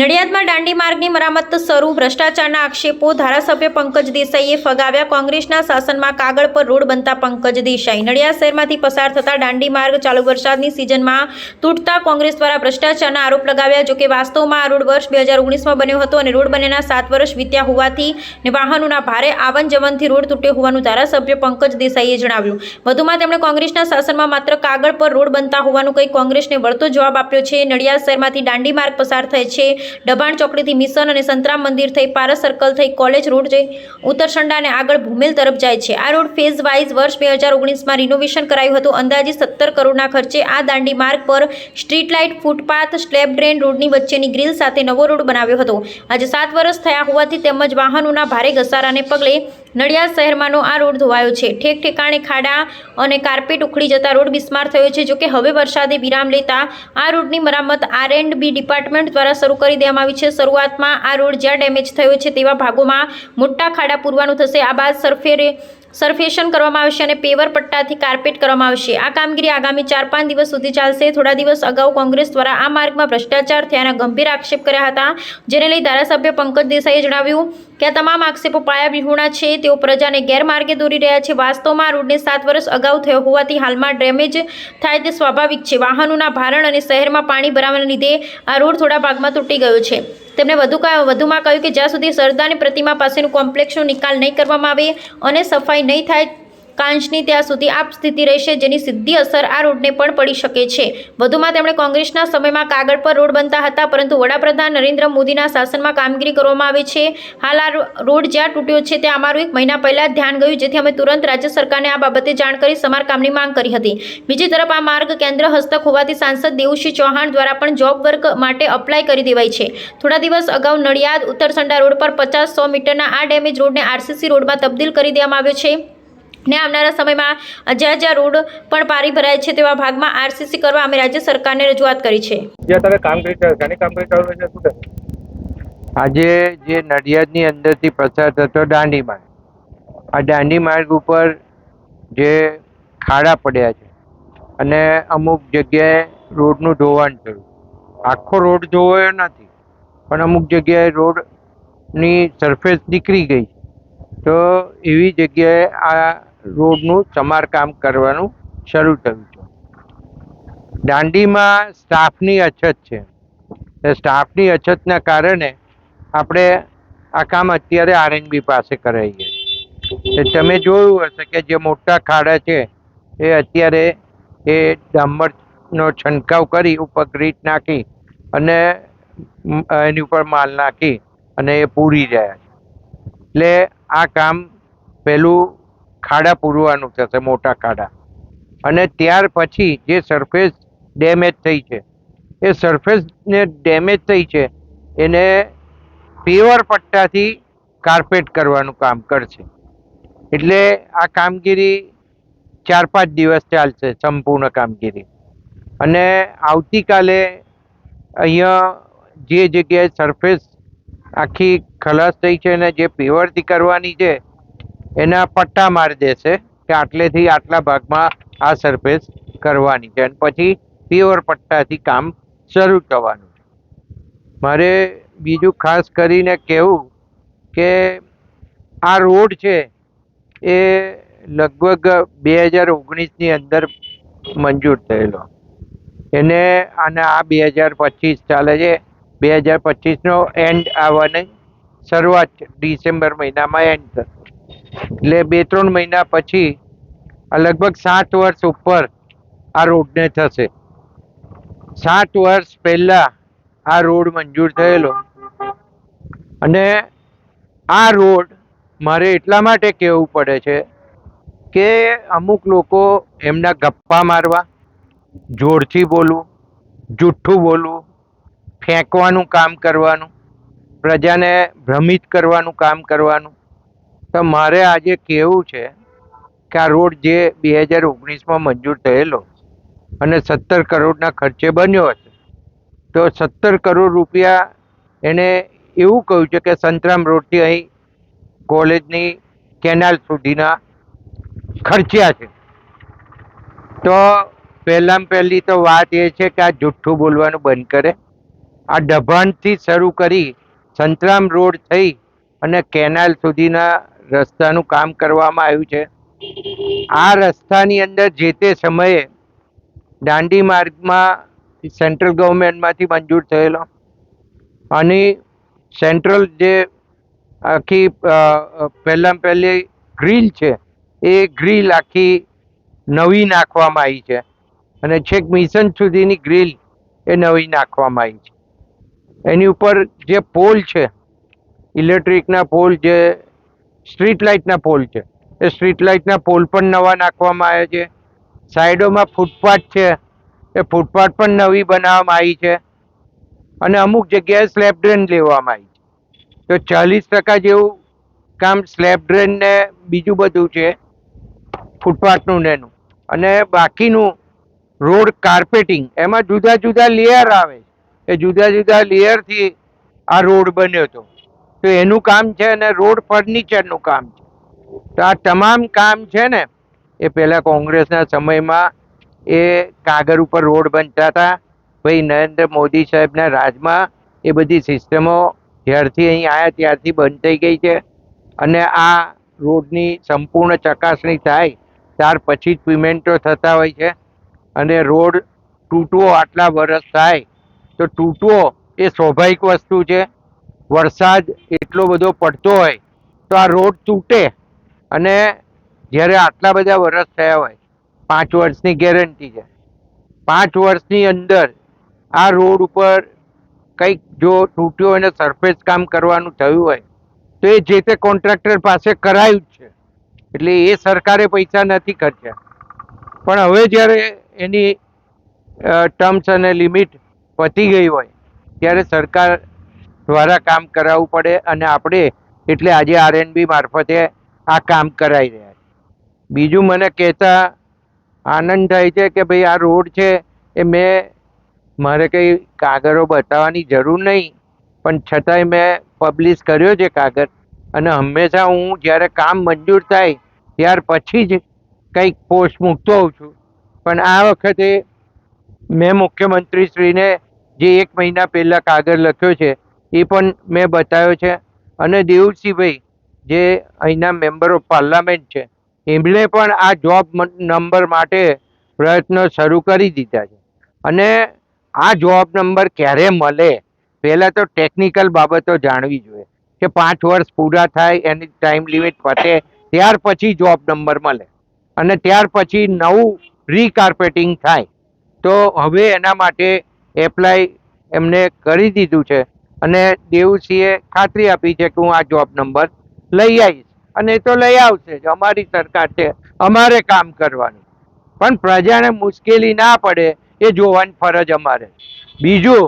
નડિયાદમાં દાંડી માર્ગની મરામત શરૂ. ભ્રષ્ટાચારના આક્ષેપો ધારાસભ્ય પંકજ દેસાઈએ ફગાવ્યા. કોંગ્રેસના શાસનમાં કાગળ પર રોડ બનતા પંકજ દેસાઈ. નડિયાદ શહેરમાંથી પસાર થતા દાંડી માર્ગ ચાલુ વરસાદની સિઝનમાં તૂટતા કોંગ્રેસ દ્વારા ભ્રષ્ટાચારના આરોપ લગાવ્યા. જોકે વાસ્તવમાં આ રોડ વર્ષ બે હજાર ઓગણીસમાં બન્યો હતો અને રોડ બનેના સાત વર્ષ વીત્યા હોવાથી વાહનોના ભારે આવન જવનથી રોડ તૂટ્યો હોવાનું ધારાસભ્ય પંકજ દેસાઈએ જણાવ્યું. વધુમાં તેમણે કોંગ્રેસના શાસનમાં માત્ર કાગળ પર રોડ બનતા હોવાનું કહી કોંગ્રેસને વળતો જવાબ આપ્યો છે. નડિયાદ શહેરમાંથી દાંડી માર્ગ પસાર થાય છે. ડબાણ ચોકડીથી મિશન અને સંતરામ મંદિર થઈ પારસ સર્કલ થઈ કોલેજ રોડ જઈ ઉત્તરસંડા અને આગળ ભૂમેલ તરફ જાય છે. આ રોડ ફેઝ વાઇઝ વર્ષ બે હજાર ઓગણીસમાં રિનોવેશન કરાયું હતું. અંદાજે સત્તર કરોડના ખર્ચે આ દાંડી માર્ગ પર street light footpath slab drain રોડની વચ્ચેની ગ્રીલ સાથે નવો રોડ બનાવ્યો હતો. આજે સાત વર્ષ થયા હોવાથી તેમજ વાહનોના ભારે ઘસારાને પગલે નડિયાદ શહેરમાંનો આ રોડ ધોવાયો છે. ઠેક ઠેકાણે ખાડા અને કાર્પેટ ઉખડી જતા રોડ બિસ્માર થયો છે. જોકે હવે વરસાદે વિરામ લેતા આ રોડની મરામત આર એન્ડ બી ડિપાર્ટમેન્ટ દ્વારા શરૂ કરી દેવામાં આવી છે. શરૂઆતમાં આ રોડ જ્યાં ડેમેજ થયો છે તેવા ભાગોમાં મોટા ખાડા પૂરવાનું થશે. આ બાદ સરફેરે સરફેશન કરવામાં આવશે અને પેવર પટ્ટાથી કાર્પેટ કરવામાં આવશે. આ કામગીરી આગામી ચાર પાંચ દિવસ સુધી ચાલશે. થોડા દિવસ અગાઉ કોંગ્રેસ દ્વારા આ માર્ગમાં ભ્રષ્ટાચાર થયાના ગંભીર આક્ષેપ કર્યા હતા. જેને લઈ ધારાસભ્ય પંકજ દેસાઈએ જણાવ્યું કે આ તમામ આક્ષેપો પાયા વિહોણા છે. તેઓ પ્રજાને ગેરમાર્ગે દોરી રહ્યા છે. વાસ્તવમાં રોડને સાત વર્ષ અગાઉ થયો હોવાથી હાલમાં ડેમેજ થાય તે સ્વાભાવિક છે. વાહનોના ભારણ અને શહેરમાં પાણી ભરાવાના લીધે આ રોડ થોડા ભાગમાં તૂટી ગયો છે. તેમણે વધુ વધુમાં કહ્યું કે જ્યાં સુધી સરદારની પ્રતિમા પાસેનું કોમ્પ્લેક્ષનો નિકાલ નહીં કરવામાં આવે અને સફાઈ નહીં થાય કાંચની ત્યાં સુધી આ સ્થિતિ રહેશે જેની સીધી અસર આ રોડને પણ પડી શકે છે. વધુમાં તેમણે કોંગ્રેસના સમયમાં કાગળ પર રોડ બનતા હતા, પરંતુ વડાપ્રધાન નરેન્દ્ર મોદીના શાસનમાં કામગીરી કરવામાં આવે છે. હાલ આ રોડ જ્યાં તૂટ્યો છે, ત્યાં અમારું એક મહિના પહેલા ધ્યાન ગયું, જેથી અમે તુરંત રાજ્ય સરકારને આ બાબતે જાણ કરી સમારકામની માંગ કરી હતી. બીજી તરફ આ માર્ગ કેન્દ્ર હસ્તક હોવાથી સાંસદ દેવુસિંહ ચૌહાણ દ્વારા પણ જોબ વર્ક માટે અપ્લાય કરી દેવાય છે. થોડા દિવસ અગાઉ નડિયાદ ઉત્તરસંડા રોડ પર પચાસ સો મીટરના આ ડેમેજ રોડને આરસીસી રોડમાં તબદીલ કરી દેવામાં આવ્યો છે. ને આવનારા સમયમાં જ્યાં જ્યાં રોડ પણ પારી ભરાય છે તેવા ભાગમાં આરસીસી કરવા અમે રાજ્ય સરકારને રજૂઆત કરી છે. આજે જે નડિયાદની અંદરથી પસાર થતો દાંડી માર્ગ. આ દાંડી માર્ગ ઉપર જે ખાડા પડ્યા છે અને અમુક જગ્યાએ રોડનું ધોવાણ થયું. આખો રોડ ધોવાયો નથી પણ અમુક જગ્યાએ રોડની સરફેસ નીકળી ગઈ. તો એવી જગ્યાએ આ રોડનું સમારકામ કરવાનું શરૂ થયું છે. દાંડીમાં સ્ટાફની અછત છે. એ સ્ટાફની અછતના કારણે આપણે આ કામ અત્યારે આરએનબી પાસે કરાવીએ છીએ. તમે જોયું હશે કે જે મોટા ખાડા છે, એ અત્યારે એ ડામરનો છંટકાવ કરી ઉપર ગ્રીટ નાખી અને એની ઉપર માલ નાખી અને એ પૂરી રહ્યા છે. એટલે આ કામ પહેલું ખાડા પૂરવાનું થશે, મોટા ખાડા. અને ત્યાર પછી જે સરફેસ ડેમેજ થઈ છે, એ સરફેસને ડેમેજ થઈ છે, એને પેવર પટ્ટાથી કાર્પેટ કરવાનું કામ કરશે. એટલે આ કામગીરી ચાર પાંચ દિવસ ચાલશે, સંપૂર્ણ કામગીરી. અને આવતીકાલે અહીંયા જે જગ્યાએ સરફેસ આખી ખલાસ થઈ છે અને જે પેવરથી કરવાની છે એના પટ્ટા મારી દેશે કે આટલેથી આટલા ભાગમાં આ સરફેસ કરવાની છે. અને પછી પ્યોર પટ્ટાથી કામ શરૂ થવાનું છે. મારે બીજું ખાસ કરીને કહેવું કે આ રોડ છે એ લગભગ બે હજાર ઓગણીસની અંદર મંજૂર થયેલો. એને અને આ બે હજાર પચીસ ચાલે છે. બે હજાર પચીસનો એન્ડ આવવાની શરૂઆત. ડિસેમ્બર મહિનામાં એન્ડ થશે. એટલે બે ત્રણ મહિના પછી લગભગ સાત વર્ષ ઉપર આ રોડને થશે. સાત વર્ષ પહેલા આ રોડ મંજૂર થયેલો. અને આ રોડ મારે એટલા માટે કહેવું પડે છે કે અમુક લોકો એમના ગપ્પા મારવા, જોરથી બોલવું, જુઠ્ઠું બોલવું, ફેંકવાનું કામ કરવાનું, પ્રજાને ભ્રમિત કરવાનું કામ કરવાનું તો મારે આજે કહેવું છે કે આ રોડ જે બે હજાર ઓગણીસમાં મંજૂર થયેલો અને સત્તર કરોડના ખર્ચે બન્યો હતો તો સત્તર કરોડ રૂપિયા એને એવું કહ્યું છે કે સંતરામ રોડથી અહીં કોલેજની કેનાલ સુધીના ખર્ચ્યા છે. તો પહેલાં પહેલી તો વાત એ છે કે આ જુઠ્ઠું બોલવાનું બંધ કરે. આ ડભાણથી શરૂ કરી સંતરામ રોડ થઈ અને કેનાલ સુધીના રસ્તાનું કામ કરવામાં આવ્યું છે. આ રસ્તાની અંદર જે તે સમયે દાંડી માર્ગમાં સેન્ટ્રલ ગવર્મેન્ટમાંથી મંજૂર થયેલો અને સેન્ટ્રલ જે આખી પહેલાં પહેલી ગ્રીલ છે, એ ગ્રીલ આખી નવી નાખવામાં આવી છે. અને છેક મિશન સુધીની ગ્રીલ એ નવી નાખવામાં આવી છે. એની ઉપર જે પોલ છે, ઇલેક્ટ્રિકના પોલ જે સ્ટ્રીટ લાઇટના પોલ છે. એ સ્ટ્રીટ લાઇટના પોલ પણ નવા નાખવામાં આવ્યા છે. સાઈડોમાં ફૂટપાથ છે. એ ફૂટપાથ પણ નવી બનાવવામાં આવી છે. અને અમુક જગ્યાએ સ્લેબ ડ્રેન લેવામાં આવી છે. તો ચાલીસ ટકા જેવું કામ સ્લેબ ડ્રેન ને બીજું બધું છે. ફૂટપાથનું ને એનું. અને બાકીનું રોડ કાર્પેટિંગ. એમાં જુદા જુદા લેયર આવે એ જુદા જુદા લેયરથી આ રોડ બન્યો હતો તો એનું કામ છે અને રોડ ફર્નિચરનું કામ છે. તો આ તમામ કામ છે ને, એ પહેલાં કોંગ્રેસના સમયમાં એ કાગળ ઉપર રોડ બનતા હતા. ભાઈ નરેન્દ્ર મોદી સાહેબના રાજમાં એ બધી સિસ્ટમો જ્યારથી અહીં આવ્યા ત્યારથી બંધ થઈ ગઈ છે. અને આ રોડની સંપૂર્ણ ચકાસણી થાય, ત્યાર પછી જ પેમેન્ટો થતા હોય છે. અને રોડ તૂટવો આટલા વર્ષ થાય, તો તૂટવો એ સ્વાભાવિક વસ્તુ છે. વરસાદ એટલો બધો પડતો હોય તો આ રોડ તૂટે અને જ્યારે આટલા બધા વરસ થયા હોય, પાંચ વર્ષની ગેરંટી છે. પાંચ વર્ષની અંદર આ રોડ ઉપર કંઈક જો તૂટ્યો અને સરફેસ કામ કરવાનું થયું હોય, તો એ જે તે કોન્ટ્રાક્ટર પાસે કરાયું જ છે. એટલે એ સરકારે પૈસા નથી ખર્ચ્યા. પણ હવે જ્યારે એની ટર્મ્સ અને લિમિટ પતી ગઈ હોય, ત્યારે સરકાર દ્વારા કામ કરાવવું પડે અને આપણે એટલે આજે આરએનબી મારફતે આ કામ કરાવી રહ્યા છે બીજું મને કહેતા આનંદ થાય છે કે ભાઈ આ રોડ છે એ મેં મારે કંઈ કાગળો બતાવવાની જરૂર નહીં, પણ છતાંય મેં પબ્લિશ કર્યો છે કાગળ અને હંમેશા હું જ્યારે કામ મંજૂર થાય ત્યાર પછી જ કંઈક પોસ્ટ મૂકતો હોઉં છું. પણ આ વખતે મેં મુખ્યમંત્રીશ્રીને જે એક મહિના પહેલાં કાગળ લખ્યો છે એ પણ મેં બતાવ્યો છે. અને દેવસિંહભાઈ જે અહીંના મેમ્બર ઓફ પાર્લામેન્ટ છે એમણે પણ આ જોબ નંબર માટે પ્રયત્નો શરૂ કરી દીધા છે. અને આ જોબ નંબર ક્યારે મળે, પહેલાં તો ટેકનિકલ બાબતો જાણવી જોઈએ. કે પાંચ વર્ષ પૂરા થાય, એની ટાઈમ લિમિટ પતે ત્યાર પછી જોબ નંબર મળે. અને ત્યાર પછી નવું રીકાર્પેટિંગ થાય. તો હવે એના માટે એપ્લાય એમને કરી દીધું છે. અને દેવસિંહે ખાતરી આપી છે કે હું આ જોબ નંબર લઈ આવીશ. અને એ તો લઈ આવશે જ. અમારી સરકાર છે. અમારે કામ કરવાનું. પણ પ્રજાને મુશ્કેલી ના પડે એ જોવાની ફરજ અમારે. બીજું